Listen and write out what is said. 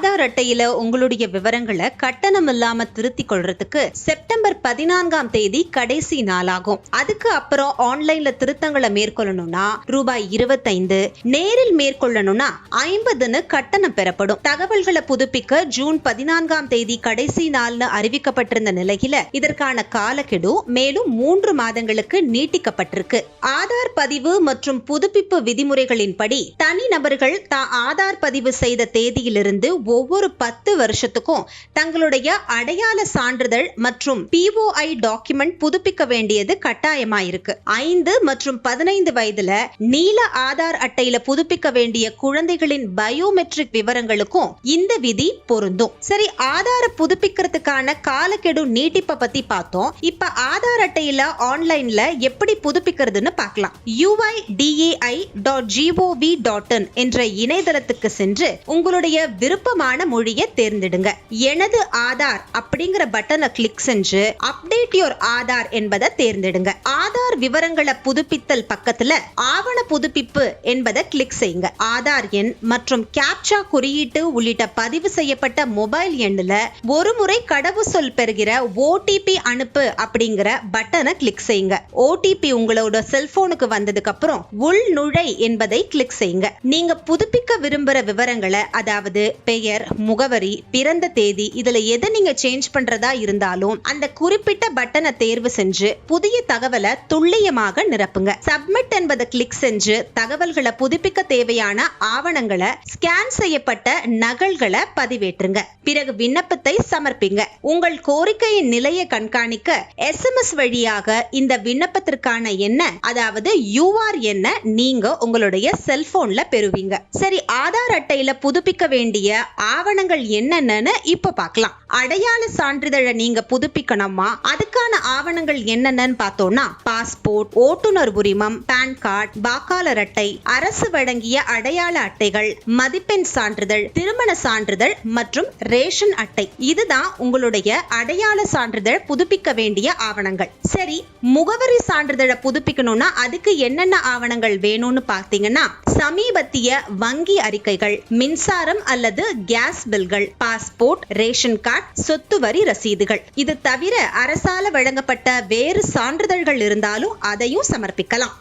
ஆதார் அட்டையில உங்களுடைய விவரங்களை கட்டணம் இல்லாம திருத்திக் கொள்றதுக்கு செப்டம்பர் பதினான்காம் தேதி கடைசி நாளாகும். அதுக்கு அப்புறம் ஆன்லைன்ல திருத்தங்களை மேற்கொள்ளணும்னா ரூபாய் இருபத்தைந்து நேரில் மேற்கொள்ளணும்னா ஐம்பதுன்னு கட்டணம் பெறப்படும். தகவல்களை புதுப்பிக்க ஜூன் பதினான்காம் தேதி கடைசி நாள்னு அறிவிக்கப்பட்டிருந்த நிலையில இதற்கான காலக்கெடு மேலும் மூன்று மாதங்களுக்கு நீட்டிக்கப்பட்டிருக்கு. ஆதார் பதிவு மற்றும் புதுப்பிப்பு விதிமுறைகளின்படி தனிநபர்கள் தான் ஆதார் பதிவு செய்த தேதியிலிருந்து ஒவ்வொரு பத்து வருஷத்துக்கும் தங்களுடைய அடையாள சான்றிதழ் மற்றும் பிஓஐ டாக்குமெண்ட் புதுப்பிக்க வேண்டியது கட்டாயமாயிருக்கு. ஐந்து மற்றும் பதினைந்து வயதுல நீல ஆதார் அட்டையில புதுப்பிக்க வேண்டிய குழந்தைகளின் பயோமெட்ரிக் விவரங்களுக்கும் இந்த விதி பொருந்தும். சரி ஆதார புதுப்பிக்கிறதுக்கான காலக்கெடு நீட்டிப்பை பத்தி பார்த்தோம். இப்ப ஆதார் அட்டையில ஆன்லைன்ல எப்படி புதுப்பிக்கிறதுன்னு பார்க்கலாம். UIDAI dot gov dot in என்ற இணையதளத்துக்கு சென்று உங்களுடைய விருப்ப விருப்பமான மொழியை தேர்ந்தெடுங்க. எனது ஆதார் அப்படிங்கிற பட்டனை கிளிக் செஞ்சு அப்டேட் யோர் ஆதார் என்பதை தேர்ந்தெடுங்க. ஆதார் விவரங்களை புதுப்பித்தல் பக்கத்துல ஆவண புதுப்பிப்பு என்பதை கிளிக் செய்யுங்க. ஆதார் எண் மற்றும் கேப்சா குறியீட்டு உள்ளிட்ட பதிவு செய்யப்பட்ட மொபைல் எண்ணுல ஒரு முறை கடவுச்சொல் பெறுகிற ஓடிபி அனுப்பு அப்படிங்கிற பட்டனை கிளிக் செய்யுங்க. ஓடிபி உங்களோட செல்போனுக்கு வந்ததுக்கு அப்புறம் உள் நுழை என்பதை கிளிக் செய்யுங்க. நீங்க புதுப்பிக்க விரும்புற விவரங்களை அதாவது பெயர் முகவரி பிறந்த தேதி இதுல எதை நீங்க சேஞ்ச் பண்றதா இருந்தாலும் அந்த குறிப்பிட்ட பட்டனை தேர்வு செஞ்சு புதிய தகவலை துல்லியமாக நிரப்புங்க. சப்மிட் என்பதை கிளிக் செஞ்சு தகவல்களை புதுப்பிக்க தேவையான ஆவணங்களை ஸ்கேன் செய்யப்பட்ட நகல்களை பதிவேற்றுங்க. பிறகு விண்ணப்பத்தை சமர்ப்பிங்க. உங்கள் கோரிக்கையின் நிலையை கண்காணிக்க எஸ்எம்எஸ் வழியாக இந்த விண்ணப்பத்திற்கான என்ன அதாவது யூஆர் என்ன நீங்க உங்களுடைய செல்போன்ல பெறுவீங்க. சரி ஆதார் அட்டையில புதுப்பிக்க வேண்டிய ஆவணங்கள் என்னென்னு இப்ப பார்க்கலாம். அடையாள சான்றிதழை நீங்க புதுப்பிக்கணுமா? அதுக்கான ஆவணங்கள் என்னென்னு பார்த்தோம்னா பாஸ்போர்ட் ஓட்டுநர் உரிமம் பான் கார்டு வாக்காளர் அட்டை அரசு வழங்கிய அடையாள அட்டைகள் மதிப்பெண் சான்றிதழ் திருமண சான்றிதழ் மற்றும் ரேஷன் அட்டை. இதுதான் உங்களுடைய அடையாள சான்றிதழ் புதுப்பிக்க வேண்டிய ஆவணங்கள். சரி முகவரி சான்றிதழை புதுப்பிக்கணும்னா அதுக்கு என்னென்ன ஆவணங்கள் வேணும்னு பார்த்தீங்கன்னா சமீபத்திய வங்கி அறிக்கைகள் மின்சாரம் அல்லது gas bills passport ration card சொத்து வரி ரசீதுகள். இது தவிர அரசால வழங்க வழங்கப்பட்ட வேறு சான்றிதழ்கள் இருந்தாலும் அதையும் சமர்ப்பிக்கலாம்.